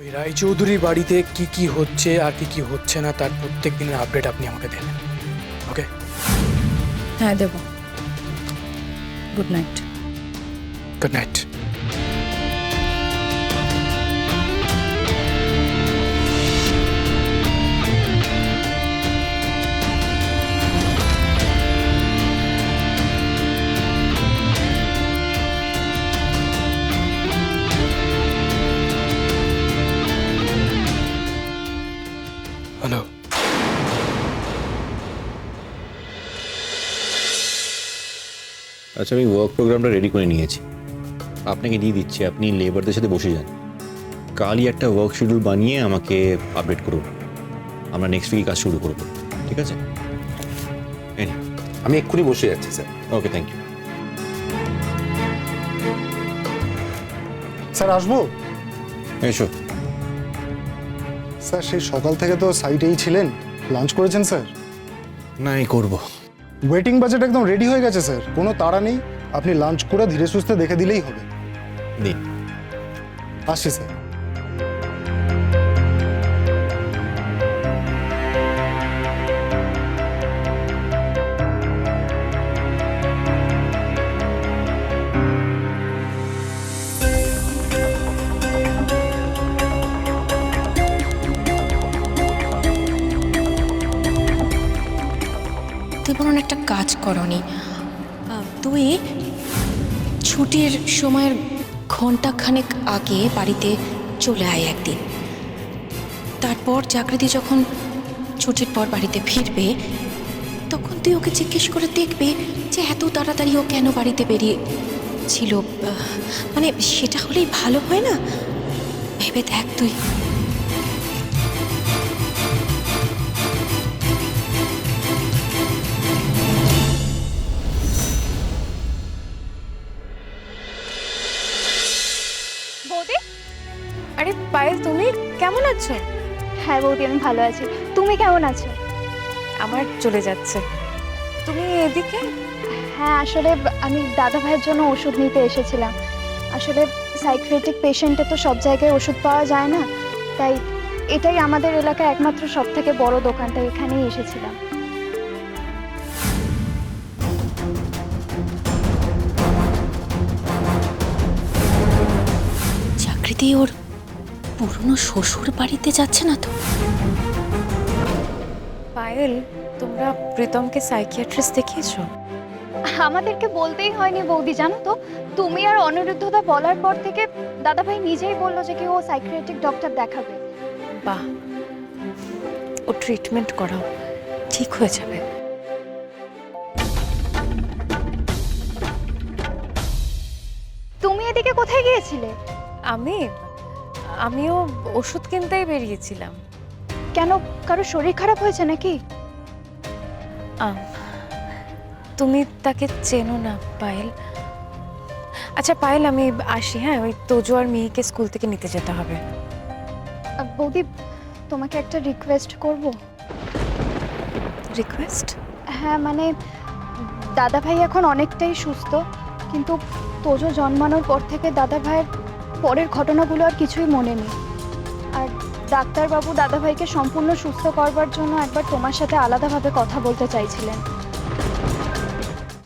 ওই রায়চৌধুরীর বাড়িতে কি কি হচ্ছে আর কি কি হচ্ছে না তার প্রত্যেক দিনের আপডেট আপনি আমাকে দেবেন ওকে হ্যাঁ দেব। গুড নাইট গুড নাইট আচ্ছা আমি ওয়ার্ক প্রোগ্রামটা রেডি করে নিয়েছি। আপনাকে দিয়ে দিচ্ছি আপনি লেবারদের সাথে বসে যান। কালই একটা ওয়ার্ক শিডিউল বানিয়ে আমাকে আপডেট করুন। আমরা নেক্সট উইকে কাজ শুরু করব ঠিক আছে? আমি এক্ষুনি বসে যাচ্ছি sir. Okay thank you sir আসব? এসো স্যার সেই সকাল থেকে তো সাইটেই ছিলেন। লাঞ্চ করেছেন স্যার? না এই করব। ওয়েটিং বাজেট একদম রেডি হয়ে গেছে স্যার কোনো তাড়া নেই। আপনি লাঞ্চ করে ধীরে সুস্থে দেখে দিলেই হবে। দিন আসছি স্যার তুই বরং একটা কাজ করনি। তুই ছুটির সময়ের ঘন্টাখানেক আগে বাড়িতে চলে আয় একদিন। তারপর চাকরিতে যখন ছুটির পর বাড়িতে ফিরবে, তখন তুই ওকে জিজ্ঞেস করে দেখবি যে এত তাড়াতাড়ি ও কেন বাড়িতে বেরিয়ে ছিল মানে সেটা হলেই ভালো হয় না? ভেবে দেখ তুই। আরে পায়েল তুমি কেমন আছো? হ্যাঁ বৌদি আমি ভালো আছি। তুমি কেমন আছো? আমার চলে যাচ্ছে। তুমি এদিকে? হ্যাঁ আসলে আমি দাদা ভাইয়ের জন্য ওষুধ নিতে এসেছিলাম। আসলে সাইক্রেটিক পেশেন্টে তো সব জায়গায় ওষুধ পাওয়া যায় না। তাই এটাই আমাদের এলাকার একমাত্র সব থেকে বড় দোকান তাই এখানেই এসেছিলাম। চাকরিতে ওর পুরনো শ্বশুর বাড়িতে যাচ্ছে না তো? পায়েল তোমরা প্রীতমকে সাইকিয়াট্রিস্ট দেখিয়েছো? আমাদেরকে বলতেই হয়নি বৌদি জানো তো? তুমি আর অনিরুদ্ধতা বলার পর থেকে দাদা ভাই নিজেই বলল যে কি ও সাইক্রেটিক ডক্টর দেখাবে। বাহ। ও ট্রিটমেন্ট করাও ঠিক হয়ে যাবে। তুমি এদিকে কোথায় গিয়েছিলে? আমি আমিও ওষুধ কিনতেই বেরিয়েছিলাম। কেন? কারও শরীর খারাপ হয়েছে নাকি? আম, তুমি তাকে চেনো না পায়েল। আচ্ছা পায়েল আমি আসি হ্যাঁ? ওই তোজো আর মেয়েকে স্কুল থেকে নিতে যেতে হবে। আহ, বৌদি তোমাকে একটা রিকোয়েস্ট করব। রিকোয়েস্ট হ্যাঁ মানে দাদা ভাই এখন অনেকটাই সুস্থ কিন্তু তোজো জন্মানোর পর থেকে দাদা ভাইয়ের পরের ঘটনাগুলো আর কিছুই মনে নেই। আর ডাক্তারবাবু দাদাভাইকে সম্পূর্ণ সুস্থ করবার জন্য একবার তোমার সাথে আলাদাভাবে কথা বলতে চাইছিলেন।